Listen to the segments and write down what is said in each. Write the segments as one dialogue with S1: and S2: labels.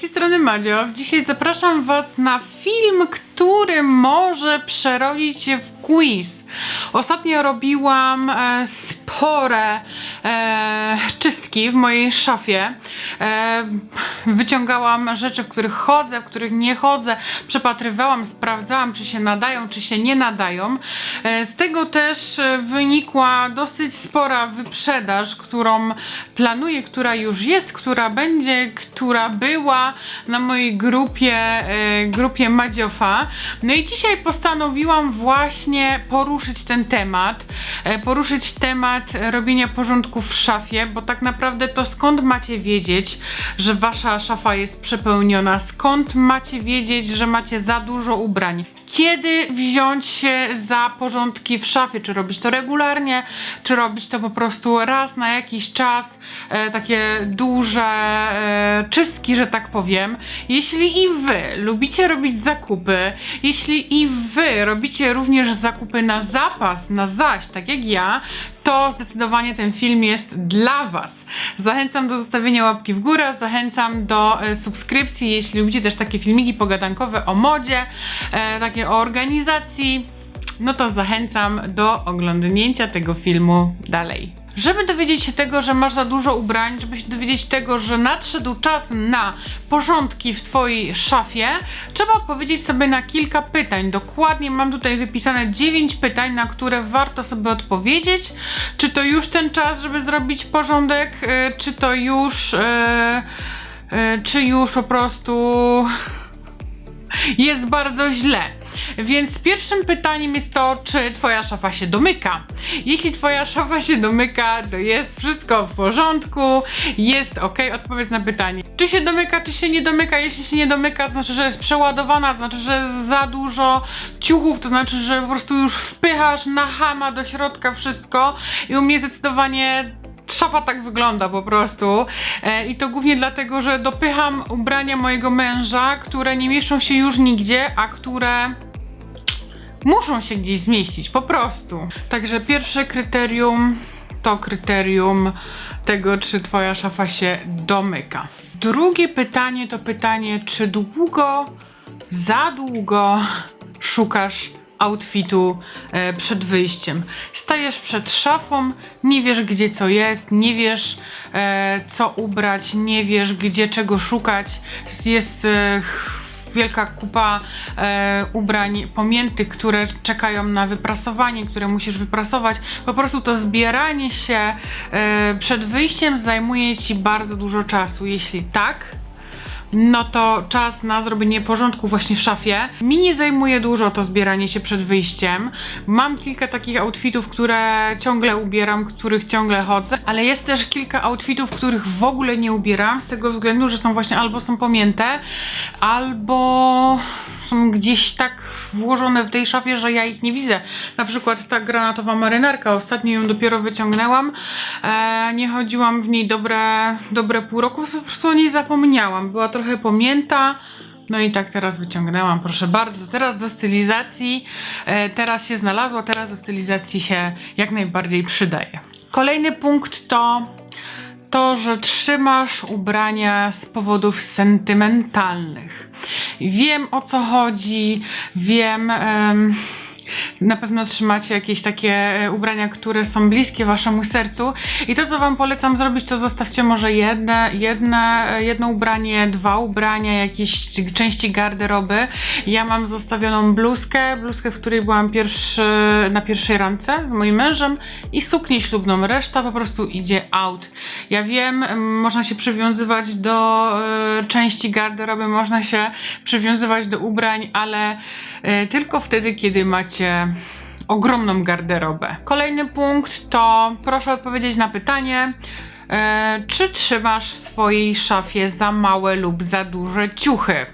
S1: tej strony Madzio. Dzisiaj zapraszam Was na film, który może przerodzić się w quiz. Ostatnio robiłam e, spore e, czystki w mojej szafie. E, wyciągałam rzeczy, w których chodzę, w których nie chodzę. Przepatrywałam, sprawdzałam, czy się nadają, czy się nie nadają. E, z tego też e, wynikła dosyć spora wyprzedaż, którą planuję, która już jest, która będzie, która była na mojej grupie, e, grupie Madziofa. No i dzisiaj postanowiłam właśnie poruszyć ten temat, e, poruszyć temat robienia porządku w szafie, bo tak naprawdę to skąd macie wiedzieć, że wasza szafa jest przepełniona? Skąd macie wiedzieć, że macie za dużo ubrań? Kiedy wziąć się za porządki w szafie? Czy robić to regularnie, czy robić to po prostu raz na jakiś czas, e, takie duże e, czystki, że tak powiem. Jeśli i wy lubicie robić zakupy, jeśli i wy robicie również zakupy na zapas, na zaś, tak jak ja, to zdecydowanie ten film jest dla Was. Zachęcam do zostawienia łapki w górę, zachęcam do e, subskrypcji, jeśli lubicie też takie filmiki pogadankowe o modzie, e, takie o organizacji, no to zachęcam do oglądnięcia tego filmu dalej. Żeby dowiedzieć się tego, że masz za dużo ubrań, żeby się dowiedzieć tego, że nadszedł czas na porządki w Twojej szafie, trzeba odpowiedzieć sobie na kilka pytań. Dokładnie mam tutaj wypisane 9 pytań, na które warto sobie odpowiedzieć. Czy to już ten czas, żeby zrobić porządek, e, czy to już, e, e, czy już po prostu jest bardzo źle. Więc pierwszym pytaniem jest to, czy twoja szafa się domyka. Jeśli twoja szafa się domyka, to jest wszystko w porządku, jest ok, odpowiedz na pytanie. Czy się domyka, czy się nie domyka? Jeśli się nie domyka, to znaczy, że jest przeładowana, to znaczy, że jest za dużo ciuchów, to znaczy, że po prostu już wpychasz na hama do środka wszystko i u mnie zdecydowanie szafa tak wygląda po prostu. E, I to głównie dlatego, że dopycham ubrania mojego męża, które nie mieszczą się już nigdzie, a które muszą się gdzieś zmieścić, po prostu. Także pierwsze kryterium to kryterium tego, czy twoja szafa się domyka. Drugie pytanie to pytanie, czy długo, za długo szukasz outfitu e, przed wyjściem. Stajesz przed szafą, nie wiesz gdzie co jest, nie wiesz e, co ubrać, nie wiesz gdzie czego szukać. Jest e, wielka kupa e, ubrań pomiętych, które czekają na wyprasowanie, które musisz wyprasować. Po prostu to zbieranie się e, przed wyjściem zajmuje ci bardzo dużo czasu. Jeśli tak, no to czas na zrobienie porządku właśnie w szafie. Mi nie zajmuje dużo to zbieranie się przed wyjściem. Mam kilka takich outfitów, które ciągle ubieram, których ciągle chodzę, ale jest też kilka outfitów, których w ogóle nie ubieram, z tego względu, że są właśnie albo są pomięte, albo są gdzieś tak włożone w tej szafie, że ja ich nie widzę. Na przykład ta granatowa marynarka, ostatnio ją dopiero wyciągnęłam. E, nie chodziłam w niej dobre, dobre pół roku, po prostu o niej zapomniałam. Była trochę pomięta. No i tak teraz wyciągnęłam, proszę bardzo. Teraz do stylizacji, e, teraz się znalazła, teraz do stylizacji się jak najbardziej przydaje. Kolejny punkt to to, że trzymasz ubrania z powodów sentymentalnych. Wiem o co chodzi, wiem. em, na pewno trzymacie jakieś takie e, ubrania, które są bliskie waszemu sercu. I to, co wam polecam zrobić, to zostawcie może jedne, jedne, e, jedno ubranie, dwa ubrania, jakieś części garderoby. Ja mam zostawioną bluzkę, bluzkę, w której byłam pierwszy, na pierwszej randce z moim mężem i suknię ślubną. Reszta po prostu idzie out. Ja wiem, można się przywiązywać do e, części garderoby, można się przywiązywać do ubrań, ale e, tylko wtedy, kiedy macie ogromną garderobę. Kolejny punkt to proszę odpowiedzieć na pytanie. E, czy trzymasz w swojej szafie za małe lub za duże ciuchy?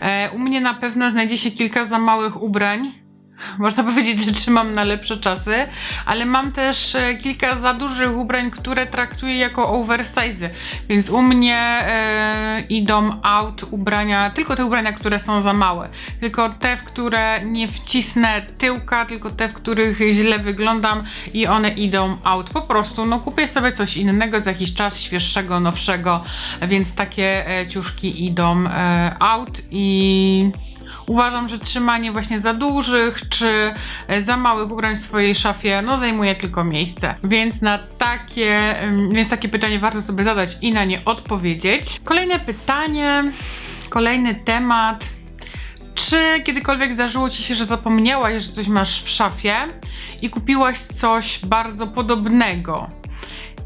S1: E, u mnie na pewno znajdzie się kilka za małych ubrań, można powiedzieć, że trzymam na lepsze czasy, ale mam też e, kilka za dużych ubrań, które traktuję jako oversize, więc u mnie idą out ubrania, tylko te ubrania, które są za małe, tylko te, w które nie wcisnę tyłka, tylko te, w których źle wyglądam i one idą out. Po prostu, no kupię sobie coś innego za jakiś czas, świeższego, nowszego, więc takie e, ciuszki idą e, out i uważam, że trzymanie właśnie za dużych czy e, za małych ubrań w swojej szafie no zajmuje tylko miejsce. Więc na takie, więc takie pytanie warto sobie zadać i na nie odpowiedzieć. Kolejne pytanie, kolejny temat. Czy kiedykolwiek zdarzyło ci się, że zapomniałaś, że coś masz w szafie i kupiłaś coś bardzo podobnego?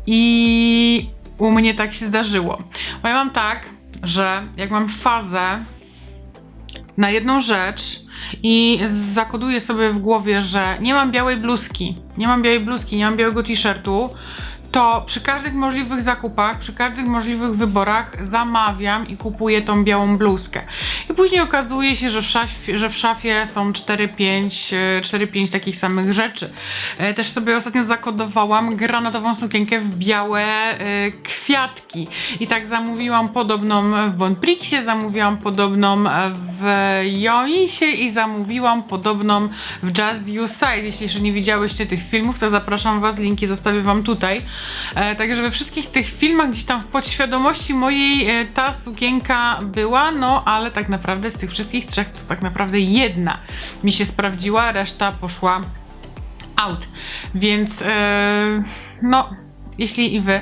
S1: I u mnie tak się zdarzyło. Bo ja mam tak, że jak mam fazę na jedną rzecz i zakoduję sobie w głowie, że nie mam białej bluzki, nie mam białej bluzki, nie mam białego t-shirtu, to przy każdych możliwych zakupach, przy każdych możliwych wyborach zamawiam i kupuję tą białą bluzkę. I później okazuje się, że w szafie, że w szafie są 4-5 e, 4-5 takich samych rzeczy. E, Też sobie ostatnio zakodowałam granatową sukienkę w białe e, kwiatki. I tak zamówiłam podobną w Bonprixie, zamówiłam podobną w Joinsie i zamówiłam podobną w Just You Size. Jeśli jeszcze nie widziałyście tych filmów, to zapraszam Was, linki zostawię Wam tutaj. E, także we wszystkich tych filmach gdzieś tam w podświadomości mojej e, ta sukienka była, no ale tak naprawdę z tych wszystkich trzech to tak naprawdę jedna mi się sprawdziła, reszta poszła out. Więc e, no, jeśli i wy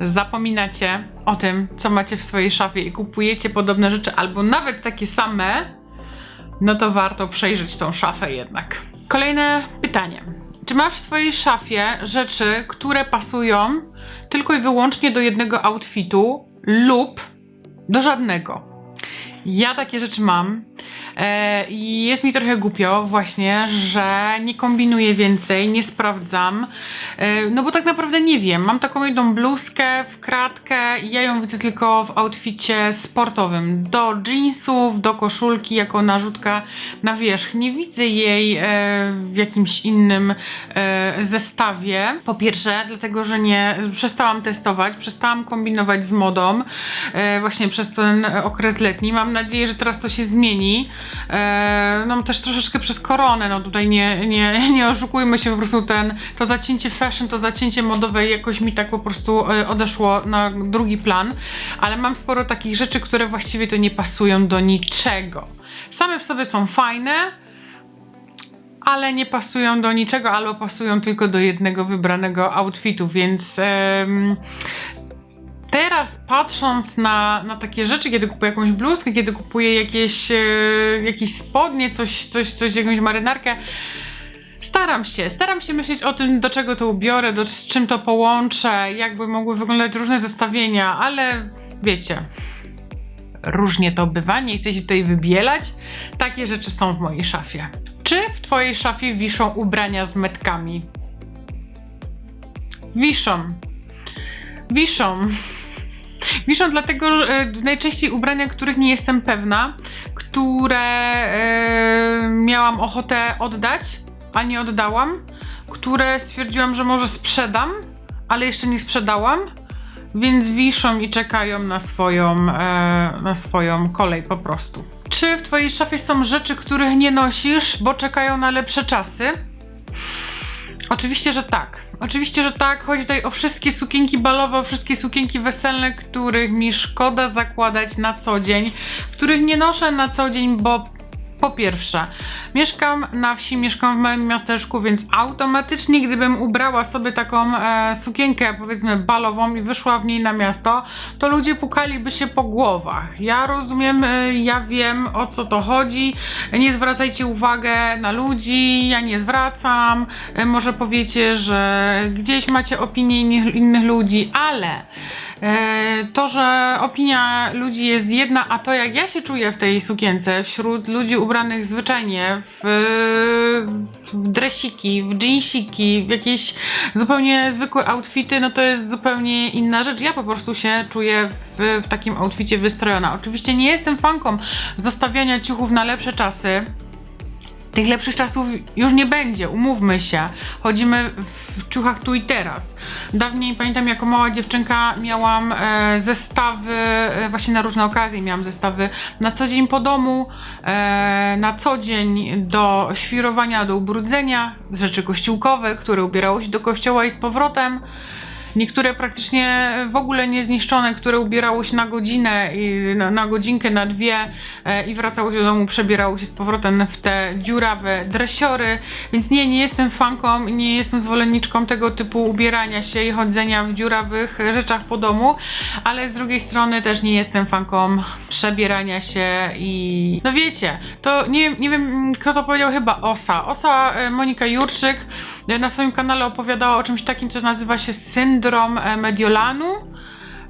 S1: zapominacie o tym, co macie w swojej szafie i kupujecie podobne rzeczy, albo nawet takie same, no to warto przejrzeć tą szafę jednak. Kolejne pytanie. Czy masz w swojej szafie rzeczy, które pasują tylko i wyłącznie do jednego outfitu lub do żadnego? Ja takie rzeczy mam i jest mi trochę głupio właśnie, że nie kombinuję więcej, nie sprawdzam, e, no bo tak naprawdę nie wiem. Mam taką jedną bluzkę w kratkę i ja ją widzę tylko w outficie sportowym. Do jeansów, do koszulki jako narzutka na wierzch. Nie widzę jej e, w jakimś innym e, zestawie. Po pierwsze, dlatego, że nie przestałam testować, przestałam kombinować z modą e, właśnie przez ten okres letni. Mam nadzieję, że teraz to się zmieni. E, no też troszeczkę przez koronę, no tutaj nie, nie, nie oszukujmy się, po prostu ten, to zacięcie fashion, to zacięcie modowe jakoś mi tak po prostu e, odeszło na drugi plan, ale mam sporo takich rzeczy, które właściwie to nie pasują do niczego. Same w sobie są fajne, ale nie pasują do niczego, albo pasują tylko do jednego wybranego outfitu, więc em, teraz patrząc na, na takie rzeczy, kiedy kupuję jakąś bluzkę, kiedy kupuję jakieś, e, jakieś spodnie, coś, coś, coś, jakąś marynarkę, Staram się, staram się myśleć o tym, do czego to ubiorę, do, z czym to połączę, jakby mogły wyglądać różne zestawienia, ale wiecie, różnie to bywa, nie chcę się tutaj wybielać. Takie rzeczy są w mojej szafie. Czy w twojej szafie wiszą ubrania z metkami? Wiszą. Wiszą. Wiszą dlatego, że e, najczęściej ubrania, których nie jestem pewna, które e, miałam ochotę oddać, a nie oddałam, które stwierdziłam, że może sprzedam, ale jeszcze nie sprzedałam, więc wiszą i czekają na swoją, e, na swoją kolej po prostu. Czy w twojej szafie są rzeczy, których nie nosisz, bo czekają na lepsze czasy? Oczywiście, że tak. Oczywiście, że tak. Chodzi tutaj o wszystkie sukienki balowe, o wszystkie sukienki weselne, których mi szkoda zakładać na co dzień, których nie noszę na co dzień, bo po pierwsze, mieszkam na wsi, mieszkam w małym miasteczku, więc automatycznie, gdybym ubrała sobie taką e, sukienkę, powiedzmy, balową i wyszła w niej na miasto, to ludzie pukaliby się po głowach. Ja rozumiem, e, ja wiem o co to chodzi. Nie zwracajcie uwagę na ludzi, ja nie zwracam. E, może powiecie, że gdzieś macie opinię innych, innych ludzi, ale. E, to, że opinia ludzi jest jedna, a to jak ja się czuję w tej sukience wśród ludzi ubranych zwyczajnie w, w dresiki, w jeansiki, w jakieś zupełnie zwykłe outfity, no to jest zupełnie inna rzecz. Ja po prostu się czuję w, w takim outficie wystrojona. Oczywiście nie jestem fanką zostawiania ciuchów na lepsze czasy. Tych lepszych czasów już nie będzie, umówmy się. Chodzimy w ciuchach tu i teraz. Dawniej pamiętam, jako mała dziewczynka miałam e, zestawy, e, właśnie na różne okazje miałam zestawy na co dzień po domu, e, na co dzień do świrowania, do ubrudzenia, rzeczy kościółkowe, które ubierało się do kościoła i z powrotem. Niektóre praktycznie w ogóle niezniszczone, które ubierało się na godzinę, i na, na godzinkę, na dwie e, i wracało się do domu, przebierało się z powrotem w te dziurawe dresiory. Więc nie, nie jestem fanką, nie jestem zwolenniczką tego typu ubierania się i chodzenia w dziurawych rzeczach po domu, ale z drugiej strony też nie jestem fanką przebierania się i no wiecie, to nie, nie wiem kto to powiedział, chyba Osa. Osa e, Monika Jurczyk e, na swoim kanale opowiadała o czymś takim, co nazywa się syndrom e, Mediolanu.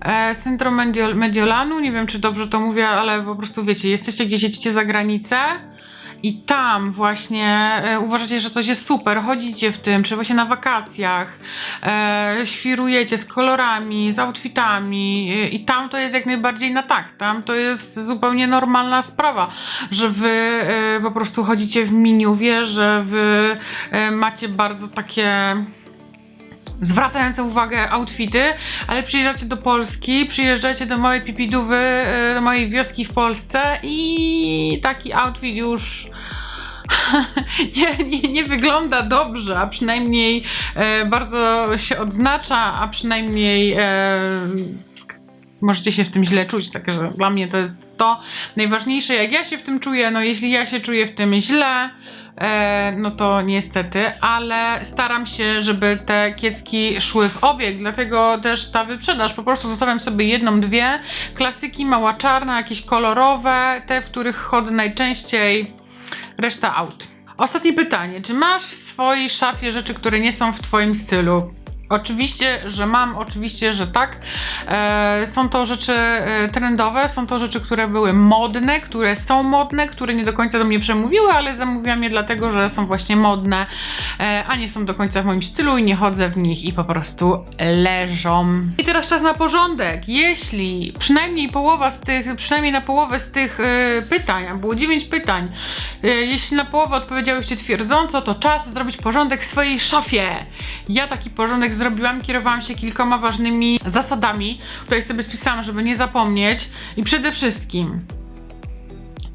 S1: E, syndrom Medio- Mediolanu, nie wiem czy dobrze to mówię, ale po prostu wiecie, jesteście gdzieś, jedziecie za granicę i tam właśnie e, uważacie, że coś jest super, chodzicie w tym, czy właśnie na wakacjach, świrujecie z kolorami, z outfitami i tam to jest jak najbardziej na tak, tam to jest zupełnie normalna sprawa, że wy po prostu chodzicie w miniuwie, że wy macie bardzo takie zwracające uwagę outfity, ale przyjeżdżacie do Polski, przyjeżdżacie do małej pipidówy, e, do mojej wioski w Polsce i taki outfit już nie, nie, nie wygląda dobrze, a przynajmniej e, bardzo się odznacza, a przynajmniej e, możecie się w tym źle czuć, także dla mnie to jest to najważniejsze, jak ja się w tym czuję, no jeśli ja się czuję w tym źle, e, no to niestety, ale staram się, żeby te kiecki szły w obieg, dlatego też ta wyprzedaż, po prostu zostawiam sobie jedną, dwie, klasyki, mała czarna, jakieś kolorowe, te, w których chodzę najczęściej, reszta out. Ostatnie pytanie, czy masz w swojej szafie rzeczy, które nie są w twoim stylu? Oczywiście, że mam, oczywiście, że tak. E, są to rzeczy e, trendowe, są to rzeczy, które były modne, które są modne, które nie do końca do mnie przemówiły, ale zamówiłam je dlatego, że są właśnie modne, e, a nie są do końca w moim stylu i nie chodzę w nich i po prostu leżą. I teraz czas na porządek. Jeśli przynajmniej połowa z tych, przynajmniej na połowę z tych e, pytań, a było 9 pytań, e, jeśli na połowę odpowiedziałyście twierdząco, to czas zrobić porządek w swojej szafie. Ja taki porządek zrobiłam, kierowałam się kilkoma ważnymi zasadami. Tutaj sobie spisałam, żeby nie zapomnieć. I przede wszystkim,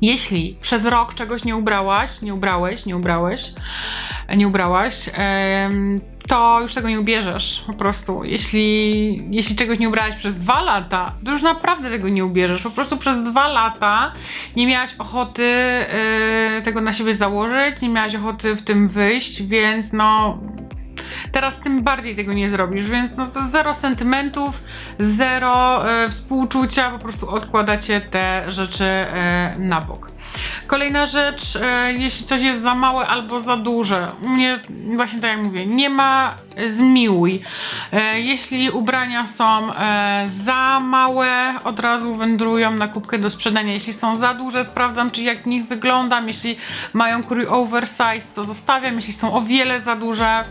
S1: jeśli przez rok czegoś nie ubrałaś, nie ubrałeś, nie ubrałeś, nie ubrałaś, to już tego nie ubierzesz po prostu. Jeśli, jeśli czegoś nie ubrałaś przez dwa lata, to już naprawdę tego nie ubierzesz. Po prostu przez dwa lata nie miałaś ochoty e, tego na siebie założyć, nie miałaś ochoty w tym wyjść, więc no Teraz tym bardziej tego nie zrobisz, więc no to zero sentymentów, zero e, współczucia, po prostu odkładacie te rzeczy e, na bok. Kolejna rzecz, e, jeśli coś jest za małe albo za duże, u mnie właśnie tak jak mówię, nie ma e, zmiłuj. E, jeśli ubrania są e, za małe, od razu wędrują na kubkę do sprzedania. Jeśli są za duże, sprawdzam, czy jak w nich wyglądam. Jeśli mają krój oversize, to zostawiam. Jeśli są o wiele za duże,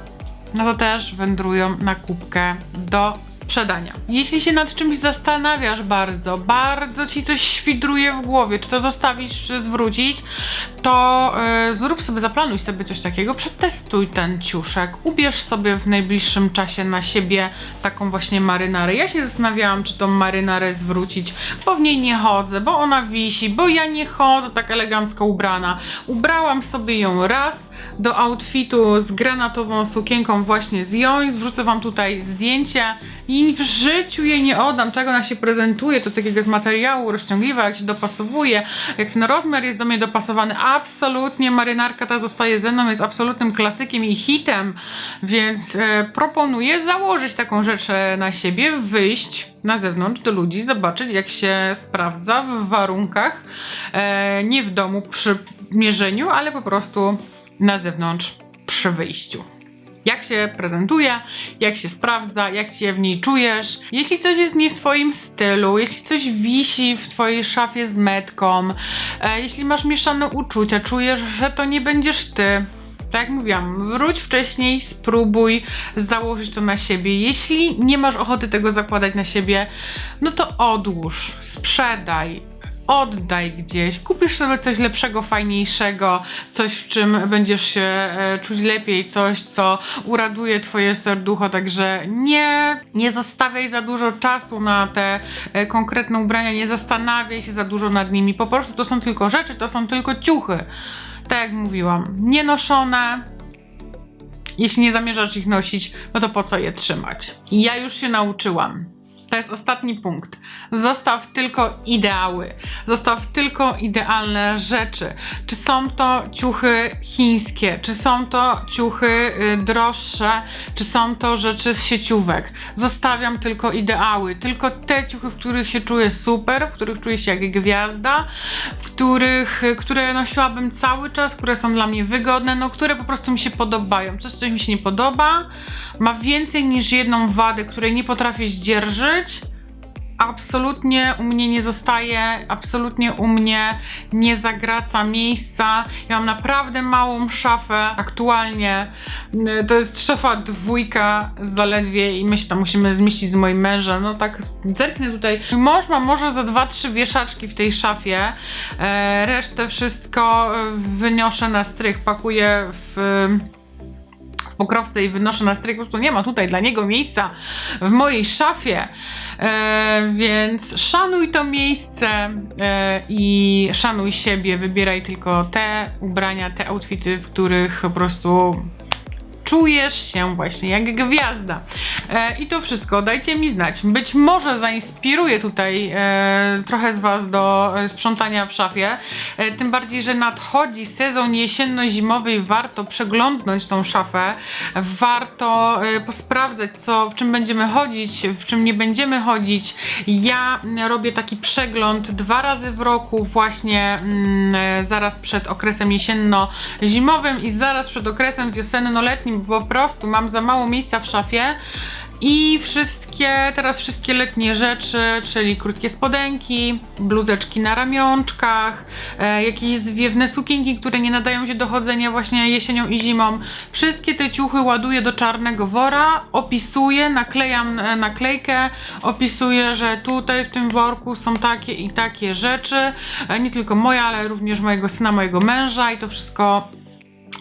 S1: no to też wędrują na kubkę do sprzedania. Jeśli się nad czymś zastanawiasz bardzo, bardzo ci coś świdruje w głowie, czy to zostawić, czy zwrócić, to yy, zrób sobie, zaplanuj sobie coś takiego, przetestuj ten ciuszek, ubierz sobie w najbliższym czasie na siebie taką właśnie marynarę. Ja się zastanawiałam, czy tą marynarę zwrócić, bo w niej nie chodzę, bo ona wisi, bo ja nie chodzę tak elegancko ubrana. Ubrałam sobie ją raz do outfitu z granatową sukienką właśnie z i zwrócę wam tutaj zdjęcie i w życiu jej nie oddam, tego ona się prezentuje, to z jakiegoś materiału rozciągliwa, jak się dopasowuje, jak ten rozmiar jest do mnie dopasowany, absolutnie marynarka ta zostaje ze mną, jest absolutnym klasykiem i hitem, więc e, proponuję założyć taką rzecz na siebie, wyjść na zewnątrz do ludzi, zobaczyć jak się sprawdza w warunkach, e, nie w domu przy mierzeniu, ale po prostu na zewnątrz przy wyjściu. Jak się prezentuje, jak się sprawdza, jak się w niej czujesz. Jeśli coś jest nie w Twoim stylu, jeśli coś wisi w Twojej szafie z metką, e, jeśli masz mieszane uczucia, czujesz, że to nie będziesz Ty, tak jak mówiłam, wróć wcześniej, spróbuj założyć to na siebie. Jeśli nie masz ochoty tego zakładać na siebie, no to odłóż, sprzedaj, oddaj gdzieś, kupisz sobie coś lepszego, fajniejszego, coś w czym będziesz się e, czuć lepiej, coś co uraduje twoje serducho, także nie, nie zostawiaj za dużo czasu na te e, konkretne ubrania, nie zastanawiaj się za dużo nad nimi, po prostu to są tylko rzeczy, to są tylko ciuchy. Tak jak mówiłam, nienoszone, jeśli nie zamierzasz ich nosić, no to po co je trzymać? Ja już się nauczyłam. To jest ostatni punkt. Zostaw tylko ideały. Zostaw tylko idealne rzeczy. Czy są to ciuchy chińskie, czy są to ciuchy y, droższe, czy są to rzeczy z sieciówek. Zostawiam tylko ideały. Tylko te ciuchy, w których się czuję super, w których czuję się jak gwiazda, w których, y, które nosiłabym cały czas, które są dla mnie wygodne, no które po prostu mi się podobają. Coś, co mi się nie podoba, ma więcej niż jedną wadę, której nie potrafię zdzierżyć. Absolutnie u mnie nie zostaje, absolutnie u mnie nie zagraca miejsca. Ja mam naprawdę małą szafę aktualnie. y, To jest szafa dwójka zaledwie i my się tam musimy zmieścić z moim mężem. No tak, zerknę tutaj. Mąż ma może za dwa, trzy wieszaczki w tej szafie. E, resztę wszystko e, wyniosę na strych, pakuję w w pokrowce i wynoszę na stryk, po prostu nie ma tutaj dla niego miejsca w mojej szafie. E, więc szanuj to miejsce e, i szanuj siebie. Wybieraj tylko te ubrania, te outfity, w których po prostu czujesz się właśnie jak gwiazda. E, I to wszystko, dajcie mi znać. Być może zainspiruję tutaj e, trochę z Was do e, sprzątania w szafie. E, tym bardziej, że nadchodzi sezon jesienno-zimowy i warto przeglądnąć tą szafę. Warto e, posprawdzać, co, w czym będziemy chodzić, w czym nie będziemy chodzić. Ja robię taki przegląd dwa razy w roku, właśnie mm, e, zaraz przed okresem jesienno-zimowym i zaraz przed okresem wiosenno-letnim, po prostu mam za mało miejsca w szafie. I wszystkie, teraz wszystkie letnie rzeczy, czyli krótkie spodenki, bluzeczki na ramionczkach, e, jakieś zwiewne sukienki, które nie nadają się do chodzenia właśnie jesienią i zimą. Wszystkie te ciuchy ładuję do czarnego wora, opisuję, naklejam e, naklejkę, opisuję, że tutaj w tym worku są takie i takie rzeczy. E, nie tylko moje, ale również mojego syna, mojego męża i to wszystko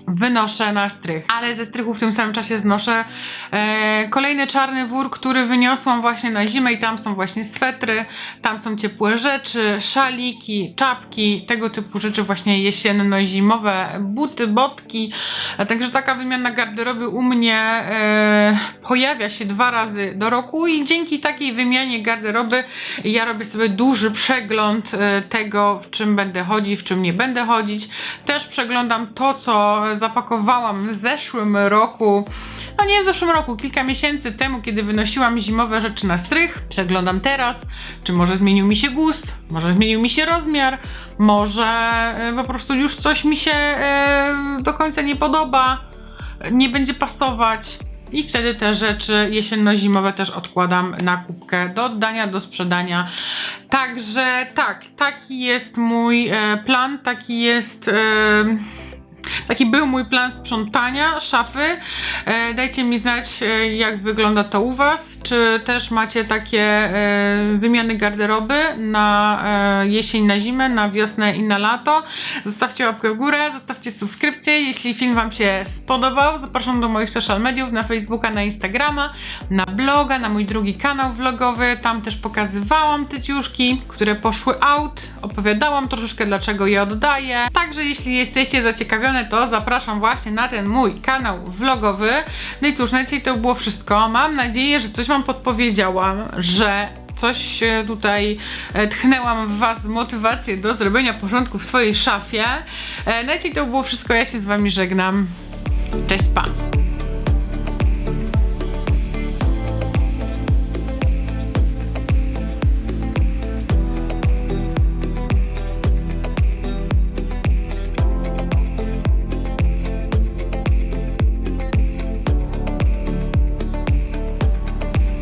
S1: wynoszę na strych. Ale ze strychu w tym samym czasie znoszę e, kolejny czarny wór, który wyniosłam właśnie na zimę i tam są właśnie swetry, tam są ciepłe rzeczy, szaliki, czapki, tego typu rzeczy właśnie jesienno-zimowe, buty, botki. E, Także taka wymiana garderoby u mnie e, pojawia się dwa razy do roku i dzięki takiej wymianie garderoby ja robię sobie duży przegląd e, tego, w czym będę chodzić, w czym nie będę chodzić. Też przeglądam to, co zapakowałam w zeszłym roku. No nie w zeszłym roku, kilka miesięcy temu, kiedy wynosiłam zimowe rzeczy na strych. Przeglądam teraz, czy może zmienił mi się gust, może zmienił mi się rozmiar, może e, po prostu już coś mi się e, do końca nie podoba, nie będzie pasować. I wtedy te rzeczy jesienno-zimowe też odkładam na kubkę do oddania, do sprzedania. Także tak, taki jest mój e, plan, taki jest. E, Taki był mój plan sprzątania szafy. E, dajcie mi znać, e, jak wygląda to u Was. Czy też macie takie e, wymiany garderoby na e, jesień, na zimę, na wiosnę i na lato. Zostawcie łapkę w górę, zostawcie subskrypcję. Jeśli film Wam się spodobał, zapraszam do moich social mediów, na Facebooka, na Instagrama, na bloga, na mój drugi kanał vlogowy. Tam też pokazywałam te ciuszki, które poszły out. Opowiadałam troszeczkę, dlaczego je oddaję. Także jeśli jesteście zaciekawione, to zapraszam właśnie na ten mój kanał vlogowy. No i cóż, na dzisiaj to było wszystko. Mam nadzieję, że coś Wam podpowiedziałam, że coś tutaj e, tchnęłam w Was motywację do zrobienia porządku w swojej szafie. E, Na dzisiaj to było wszystko. Ja się z Wami żegnam. Cześć, pa!